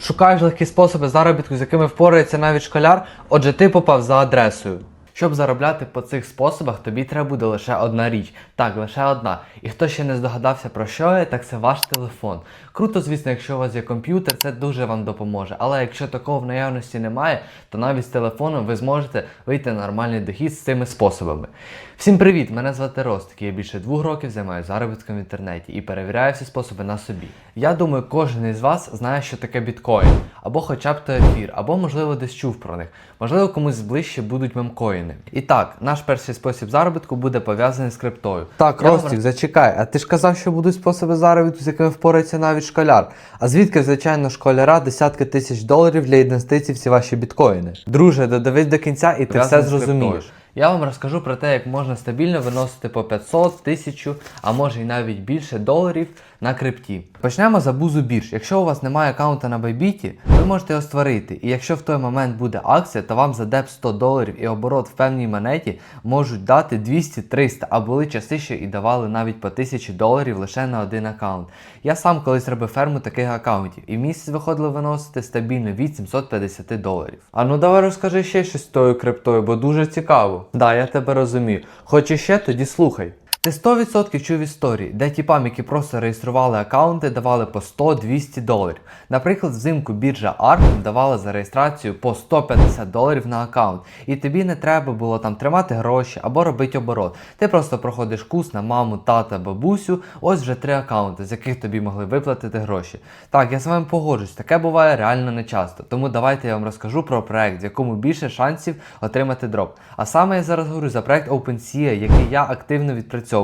Шукаєш легкі способи заробітку, з якими впорається навіть школяр, отже, ти попав за адресою. Щоб заробляти по цих способах, тобі треба буде лише одна річ. Так, лише одна. І хто ще не здогадався про що я, так це ваш телефон. Круто, звісно, якщо у вас є комп'ютер, це дуже вам допоможе. Але якщо такого в наявності немає, то навіть з телефоном ви зможете вийти на нормальний дохід з цими способами. Всім привіт! Мене звати Ростик. Я більше двох років займаюся заробітком в інтернеті і перевіряю всі способи на собі. Я думаю, кожен із вас знає, що таке біткоін, або хоча б то ефір, або можливо десь чув про них. Можливо, комусь ближче будуть мемкоїни. І так, наш перший спосіб заробітку буде пов'язаний з криптою. Так, Я вам зачекай, а ти ж казав, що будуть способи заробітку, з якими впорається навіть школяр. А звідки, звичайно, школяра десятки тисяч доларів для інвестицій в ці ваші біткоїни? Друже, додивись до кінця і ти все зрозумієш. Я вам розкажу про те, як можна стабільно виносити по 500, 1000, а може й навіть більше доларів на крипті. Почнемо з абузу бірж. Якщо у вас немає аккаунта на Bybit, ви можете його створити. І якщо в той момент буде акція, то вам за деп 100 доларів і оборот в певній монеті можуть дати 200-300, а були часи, що і давали навіть по 1000 доларів лише на один аккаунт. Я сам колись робив ферму таких аккаунтів, і місяць виходило виносити стабільно від 750 доларів. А ну давай розкажи ще щось з тою криптою, бо дуже цікаво. Да, я тебе розумію. Хочеш ще, тоді слухай. Ти 100% чув історії, де тіпам, які просто реєстрували аккаунти, давали по 100-200 доларів. Наприклад, взимку біржа ARK давала за реєстрацію по 150 доларів на аккаунт. І тобі не треба було там тримати гроші або робити оборот. Ти просто проходиш курс на маму, тата, бабусю, ось вже три аккаунти, з яких тобі могли виплатити гроші. Так, я з вами погоджусь, таке буває реально нечасто. Тому давайте я вам розкажу про проект, в якому більше шансів отримати дроп. А саме я зараз говорю за проект OpenSea, який я активно відпрацьовую.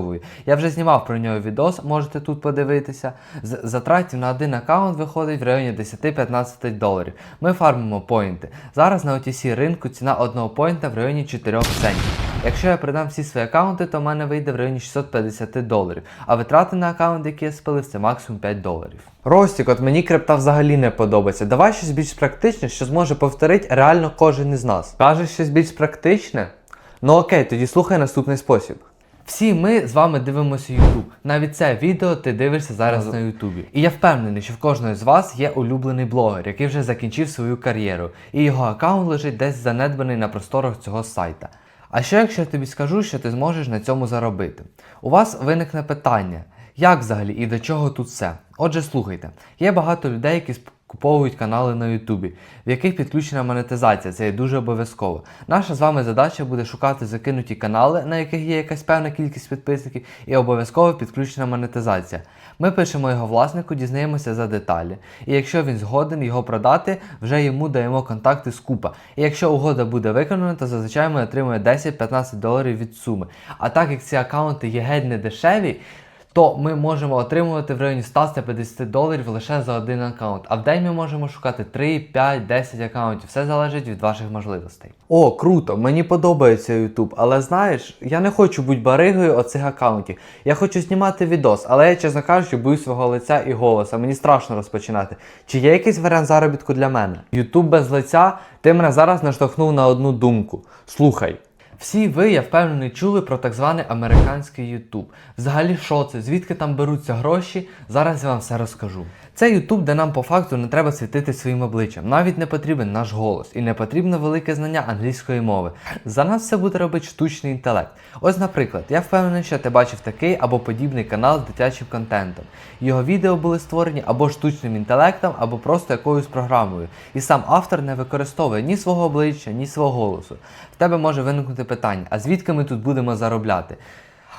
Я вже знімав про нього відос, можете тут подивитися. З затратів на один аккаунт виходить в районі 10-15 доларів. Ми фармимо поінти. Зараз на OTC ринку ціна одного поінта в районі 4 центів. Якщо я продам всі свої аккаунти, то в мене вийде в районі 650 доларів. А витрати на аккаунт, які я спилив, це максимум 5 доларів. Ростік, от мені крипта взагалі не подобається. Давай щось більш практичне, що зможе повторити реально кожен із нас. Кажеш щось більш практичне? Ну окей, тоді слухай наступний спосіб. Всі ми з вами дивимося YouTube. Навіть це відео ти дивишся зараз на YouTube. І я впевнений, що в кожного з вас є улюблений блогер, який вже закінчив свою кар'єру, і його аккаунт лежить десь занедбаний на просторах цього сайта. А що якщо я тобі скажу, що ти зможеш на цьому заробити? У вас виникне питання, як взагалі і до чого тут все? Отже, слухайте, є багато людей, які скуповують канали на Ютубі, в яких підключена монетизація, це є дуже обов'язково. Наша з вами задача буде шукати закинуті канали, на яких є якась певна кількість підписників, і обов'язково підключена монетизація. Ми пишемо його власнику, дізнаємося за деталі. І якщо він згоден його продати, вже йому даємо контакти з купа. І якщо угода буде виконана, то зазвичай ми отримуємо 10-15 доларів від суми. А так як ці аккаунти є геть не дешеві, то ми можемо отримувати в районі 100-150 доларів лише за один аккаунт. А в день ми можемо шукати 3, 5, 10 аккаунтів. Все залежить від ваших можливостей. О, круто! Мені подобається YouTube, але знаєш, я не хочу бути баригою оцих аккаунтів. Я хочу знімати відос, але я, чесно кажучи, боюсь свого лиця і голоса. Мені страшно розпочинати. Чи є якийсь варіант заробітку для мене? YouTube без лиця, ти мене зараз наштовхнув на одну думку. Слухай. Всі ви, я впевнений, чули про так званий американський YouTube. Взагалі, що це? Звідки там беруться гроші? Зараз я вам все розкажу. Це YouTube, де нам по факту не треба світити своїм обличчям. Навіть не потрібен наш голос і не потрібно велике знання англійської мови. За нас все буде робити штучний інтелект. Ось, наприклад, я впевнений, що ти бачив такий або подібний канал з дитячим контентом. Його відео були створені або штучним інтелектом, або просто якоюсь програмою. І сам автор не використовує ні свого обличчя, ні свого голосу. В тебе може виникнути питання: а звідки ми тут будемо заробляти?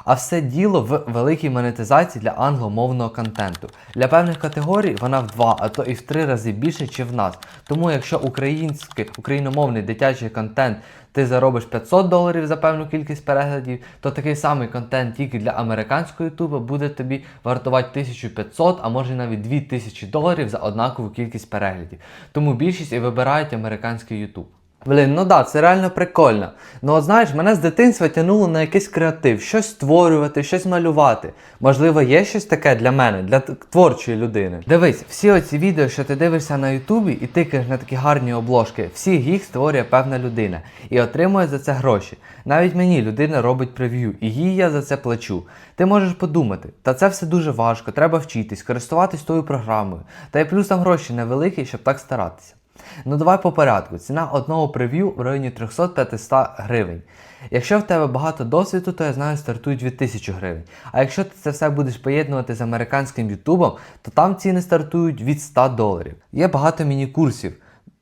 А все діло в великій монетизації для англомовного контенту. Для певних категорій вона в два, а то і в три рази більше, ніж в нас. Тому якщо український, україномовний дитячий контент ти заробиш 500 доларів за певну кількість переглядів, то такий самий контент тільки для американського ютуба буде тобі вартувати 1500, а може навіть 2000 доларів за однакову кількість переглядів. Тому більшість і вибирають американський ютуб. Блін, ну да, це реально прикольно. Ну от знаєш, мене з дитинства тягнуло на якийсь креатив, щось створювати, щось малювати. Можливо, є щось таке для мене, для творчої людини. Дивись, всі оці відео, що ти дивишся на Ютубі і тикаєш на такі гарні обложки, всі їх створює певна людина і отримує за це гроші. Навіть мені людина робить прев'ю, і їй я за це плачу. Ти можеш подумати, та це все дуже важко, треба вчитись, користуватись тою програмою. Та й плюс там гроші невеликі, щоб так старатися. Ну давай по порядку. Ціна одного прев'ю в районі 300-500 гривень. Якщо в тебе багато досвіду, то я знаю, стартують від 1000 гривень. А якщо ти це все будеш поєднувати з американським ютубом, то там ціни стартують від 100 доларів. Є багато міні-курсів,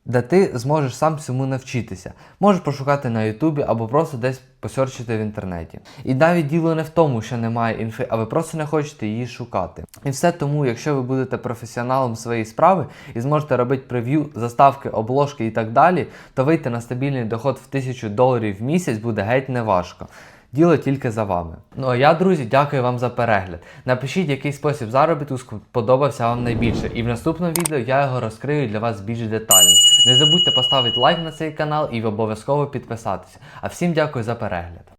де ти зможеш сам цьому навчитися. Можеш пошукати на Ютубі або просто десь посерчити в інтернеті. І навіть діло не в тому, що немає інфи, а ви просто не хочете її шукати. І все тому, якщо ви будете професіоналом своєї справи і зможете робити прев'ю, заставки, обложки і так далі, то вийти на стабільний доход в 1000 доларів в місяць буде геть неважко. Діло тільки за вами. Ну а я, друзі, дякую вам за перегляд. Напишіть, який спосіб заробітку сподобався вам найбільше, і в наступному відео я його розкрию для вас більш детально. Не забудьте поставити лайк на цей канал і обов'язково підписатися. А всім дякую за перегляд.